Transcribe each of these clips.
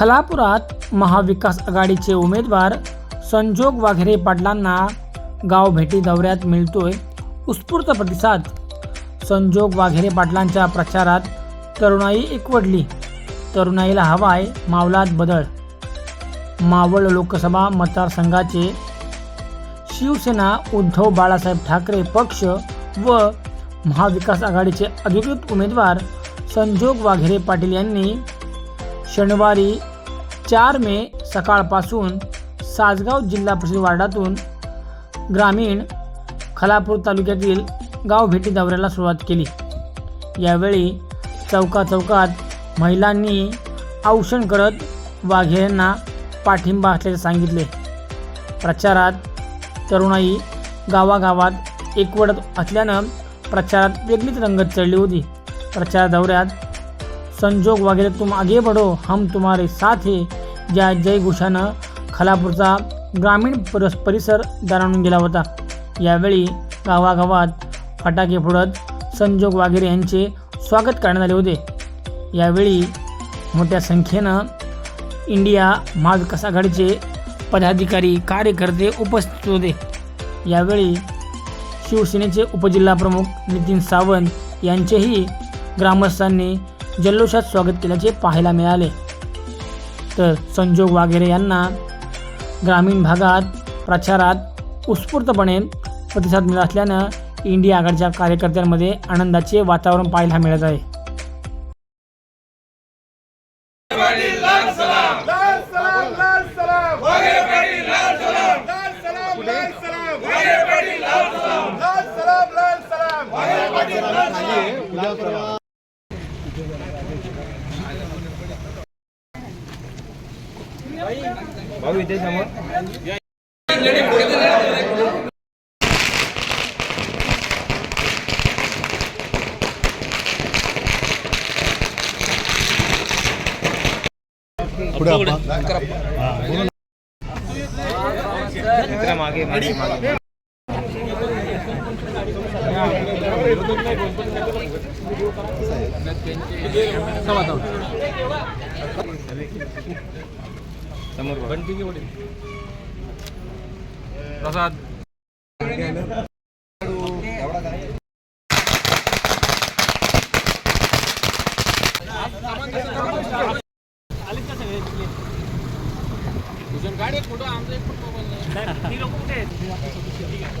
खलापुरात महाविकास आघाडीचे उमेदवार संजोग वाघेरे पाटलांना गाव भेटी दौऱ्यात मिळतोय उत्स्फूर्त प्रतिसाद. संजोग वाघेरे पाटलांच्या प्रचारात तरुणाई एकवडली तरुणाईला हवाय मावलात बदल. मावळ लोकसभा मतदारसंघाचे शिवसेना उद्धव बाळासाहेब ठाकरे पक्ष व महाविकास आघाडीचे अधिकृत उमेदवार संजोग वाघेरे पाटील यांनी शनिवारी चार मे सकाळपासून सासगाव जिल्हा परिषद वार्डातून ग्रामीण खलापूर तालुक्यातील गाव भेटी दौऱ्याला सुरुवात केली. यावेळी चौका चौकात महिलांनी औषण करत वाघेऱ्यांना पाठिंबा असल्याचे सांगितले. प्रचारात तरुणाई गावागावात एकवटत असल्यानं प्रचारात वेगळीच रंगत चढली होती. प्रचार दौऱ्यात संजोग वगैरे तुम आगे बढ़ो हम तुम्हारे साथ है. जय घोषानं खलापूरचा ग्रामीण परस परिसर दणाणून गेला होता. यावेळी गावागावात फटाके फोडत संजोग वागेरे यांचे स्वागत करण्यात आले होते. यावेळी मोठ्या संख्येनं इंडिया महाविकास आघाडीचे पदाधिकारी कार्यकर्ते उपस्थित होते. यावेळी शिवसेनेचे उपजिल्हाप्रमुख नितीन सावंत यांचेही ग्रामस्थांनी जल्लोषात स्वागत केल्याचे पाहायला मिळाले. तर संजोग वागेरे यांना ग्रामीण भागात प्रचारात उत्स्फूर्तपणे प्रतिसाद मिळत असल्यानं इंडिया आघाडीच्या कार्यकर्त्यांमध्ये आनंदाचे वातावरण पाहायला मिळत आहे. लाल सलाम लाल सलाम वागे समोर बंटी के वडील. प्रसाद. गाडी एक फ़ोटो आमचा एक फ़ोटो मोबाईल लोक कुठे आहेत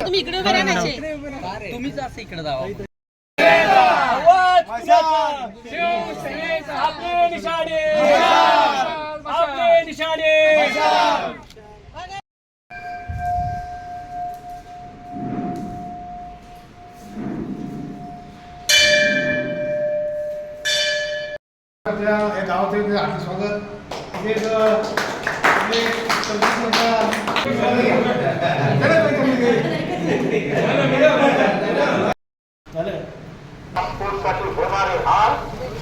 हे आज्ञा काय नाही नाही साहेब बरोबर आमचे झाले आपल्या या हार्दिक स्वागत हे आपले नागपूरसाठी होणारे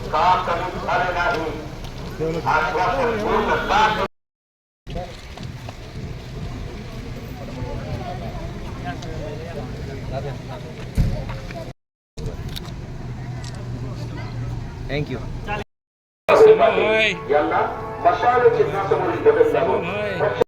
का कमी झाले नाही आश्वासन पूर्ण साथ थँक्यू यांना मशाल चिन्हासमोर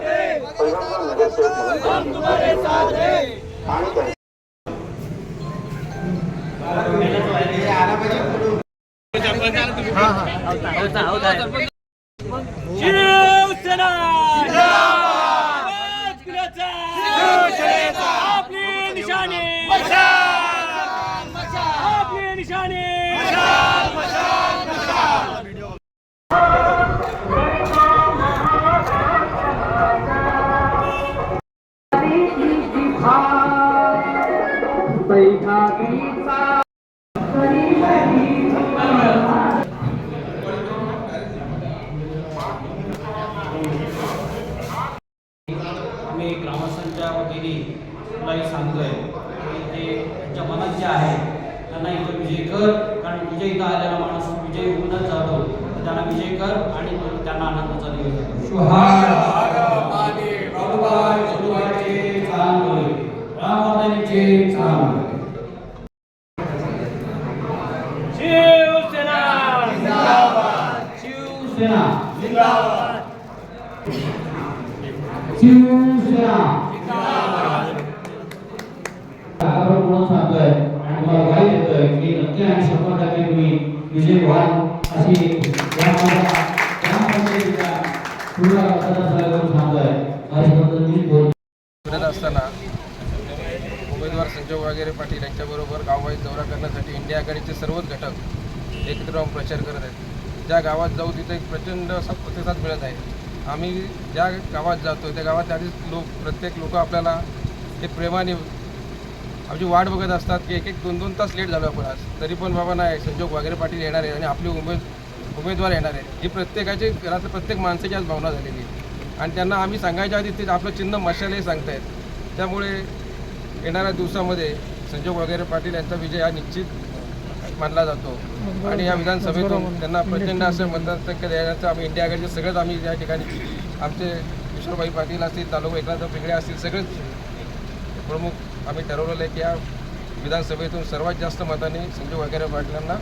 पैलवान नगरसेवक म्हणून आणि त्यांचे शिवसेना कारण विजय इथं आलेला माणूस विजय होऊनच जातो. त्यांना विजय कर आणि त्यांना आनंदाचा दिवस शिवसेना. शिवसेना. विजय व्हाल अशी या ग्रामपंचायतीच्या पूर्ण सांगतोय फिरत असताना उमेदवार संजय वगैरे पाटील यांच्याबरोबर गाववाईज दौरा करण्यासाठी इंडिया आघाडीचे सर्वच घटक एकत्र राहून प्रचार करत आहेत. ज्या गावात जाऊ तिथे एक प्रचंड असा प्रतिसाद मिळत आहे. आम्ही ज्या गावात जातो त्या गावात आधीच लोक प्रत्येक लोक आपल्याला ते प्रेमाने आमची वाट बघत असतात की एक एक दोन दोन तास लेट झालो आपण आज. तरी पण बाबा नाही संजोग वगैरे पाटील येणार आहे आणि आपले उमेद उमेदवार येणार आहे ही प्रत्येकाची घरातल्या प्रत्येक माणसाची आज भावना झालेली आहे. आणि त्यांना आम्ही सांगायच्या आधी ते आपलं चिन्ह मशालही सांगतायत. त्यामुळे येणाऱ्या दिवसामध्ये संजोग वगैरे पाटील यांचा विजय हा निश्चित मानला जातो. आणि या विधानसभेतून त्यांना प्रचंड असं मतदान देण्याचं आम्ही इंडिया आघाडीचे सगळेच आम्ही या ठिकाणी आमचे किशोरभाई पाटील असतील तालुका एकनाथ पिंगळे असतील सगळेच प्रमुख आम्ही ठरवलेलं आहे की या विधानसभेतून सर्वात जास्त मताने संजय वगैरे पाटलांना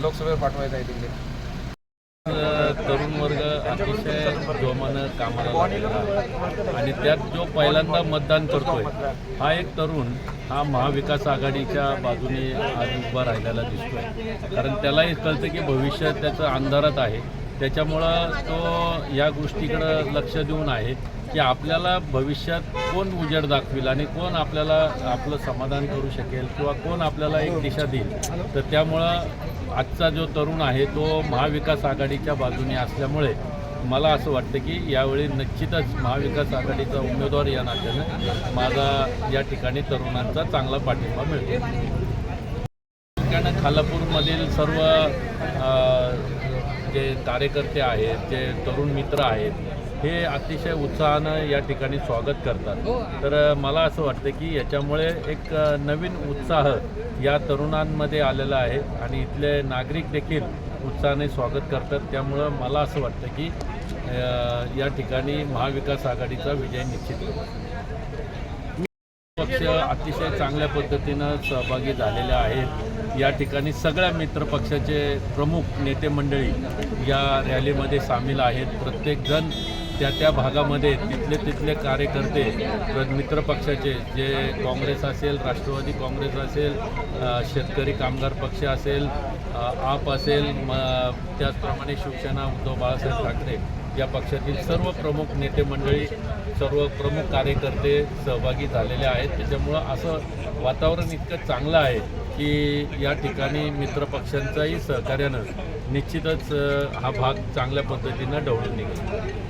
लोकसभेवर पाठवायचं आहे तिकडे तरुण वर्ग अतिशय जोमानं कामाला आणि त्यात जो पहिल्यांदा मतदान करतोय हा एक तरुण हा महाविकास आघाडीच्या बाजूने आज उभा राहिलेला दिसतोय. कारण त्यालाही कळतं की भविष्य त्याचं अंधारात आहे. त्याच्यामुळं तो या गोष्टीकडं लक्ष देऊन आहे. की आपल्याला भविष्यात कोण उजेड दाखवेल आणि कोण आपल्याला आपलं समाधान करू शकेल किंवा कोण आपल्याला एक दिशा देईल. तर त्यामुळं आजचा जो तरुण आहे तो महाविकास आघाडीच्या बाजूने असल्यामुळे मला असं वाटतं की यावेळी निश्चितच महाविकास आघाडीचा उमेदवार या नात्यानं माझा या ठिकाणी तरुणांचा चांगला पाठिंबा मिळतो. ठिकाणं खालापूरमधील सर्व जे कार्यकर्ते आहेत जे तरुण मित्र आहेत हे अतिशय उत्साहानं या ठिकाणी स्वागत करतात. तर अ, मला असं वाटतं की याच्यामुळे एक नवीन उत्साह या तरुणांमध्ये आलेला आहे आणि इथले नागरिक देखील उत्साहाने स्वागत करतात. त्यामुळं मला असं वाटतं की या ठिकाणी महाविकास आघाडीचा विजय निश्चित पक्ष अतिशय चांगल्या पद्धतीनं सहभागी झालेले आहेत. या ठिकाणी सगळ्या मित्र पक्षाचे प्रमुख नेते मंडळी या रॅलीमध्ये सामील आहेत. प्रत्येकजण त्या त्या भागामध्ये तिथले तिथले कार्यकर्ते मित्र पक्षाचे जे काँग्रेस असेल राष्ट्रवादी काँग्रेस असेल शेतकरी कामगार पक्ष असेल आप असेल म त्याचप्रमाणे शिवसेना उद्धव बाळासाहेब ठाकरे या पक्षातील सर्व प्रमुख नेते मंडळी सर्व प्रमुख कार्यकर्ते सहभागी झालेले आहेत. त्याच्यामुळं असं वातावरण इतकं चांगलं आहे की या ठिकाणी मित्रपक्षांचाही सहकार्यानं निश्चितच हा भाग चांगल्या पद्धतीनं ढवळून निघेल.